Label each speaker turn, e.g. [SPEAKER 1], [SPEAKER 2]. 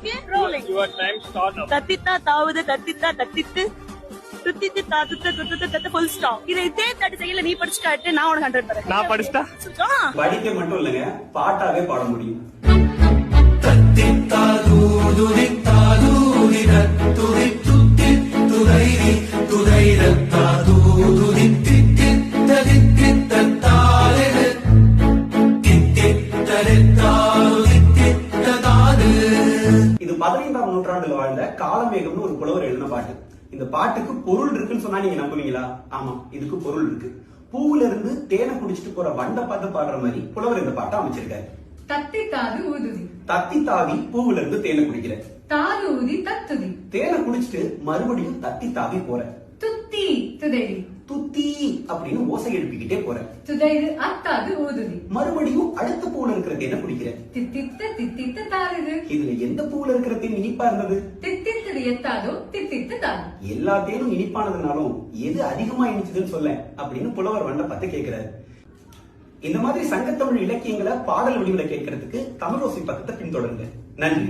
[SPEAKER 1] Okay rolling
[SPEAKER 2] Your time start now.
[SPEAKER 1] தத்தித்தா தாவது தத்தித்தா தத்தித்து. துத்தித்து தாத்துத்து துத்துத்து தத்து ஃபுல் ஸ்டாப் இதை இதே தாட்டி செய்யல நீ படிச்சு காட்டு நான் உனக்கு ஹண்ட்ரட் தரேன்
[SPEAKER 2] நான் படிச்சிட்டா?
[SPEAKER 1] ஆ
[SPEAKER 3] படிக்க மட்டும் இல்லைங்க பாட்டாவே பாட முடியும். பதினைந்தாம் நூற்றாண்டுல வாழ்ந்த காலமேகம்னு ஒரு புலவர் எழுதின பாட்டு. இந்த பாட்டுக்கு பொருள் இருக்குன்னு சொன்னா நீங்க நம்புவீங்களா? ஆமா இதுக்கு பொருள் இருக்கு. பூவுல இருந்து தேனை குடிச்சிட்டு போற வண்டை பார்த்து பாடுற மாதிரி புலவர் இந்த பாட்டை அமைச்சிருக்காரு.
[SPEAKER 4] தத்தி தாது ஊதுதி.
[SPEAKER 3] தத்தி தாவி பூவுல இருந்து தேனை குடிக்கிற.
[SPEAKER 4] தாது ஊதி தத்துதி.
[SPEAKER 3] தேனை குடிச்சிட்டு மறுபடியும் தத்தி தாவி போற.
[SPEAKER 4] துத்தி துதைரி
[SPEAKER 3] துத்தி அப்படின்னு ஓசை எழுப்பிக்கிட்டே போற
[SPEAKER 4] துதைரு அத்தாது ஊதுதி.
[SPEAKER 3] மறுபடியும் அடுத்த பூவுல இருக்கிற தேனை குடிக்கிற?
[SPEAKER 4] தித்தித்த தித்தித்த தாருது.
[SPEAKER 3] இதுல எந்த பூவுல இருக்கிற தேன் இனிப்பா இருந்தது?
[SPEAKER 4] தித்தித்தது எத்தாதோ தித்தித்த தாது
[SPEAKER 3] எல்லா தேனும் இனிப்பானதுனாலும் எது அதிகமா இனிச்சதுன்னு சொல்ல அப்படின்னு புலவர் வண்ட பார்த்து கேட்கிறாரு. இந்த மாதிரி சங்கத்தமிழ் இலக்கியங்களை பாடல் வடிவில கேட்கறதுக்கு தமிழோசி பக்கத்தை பின்தொடருங்க. நன்றி.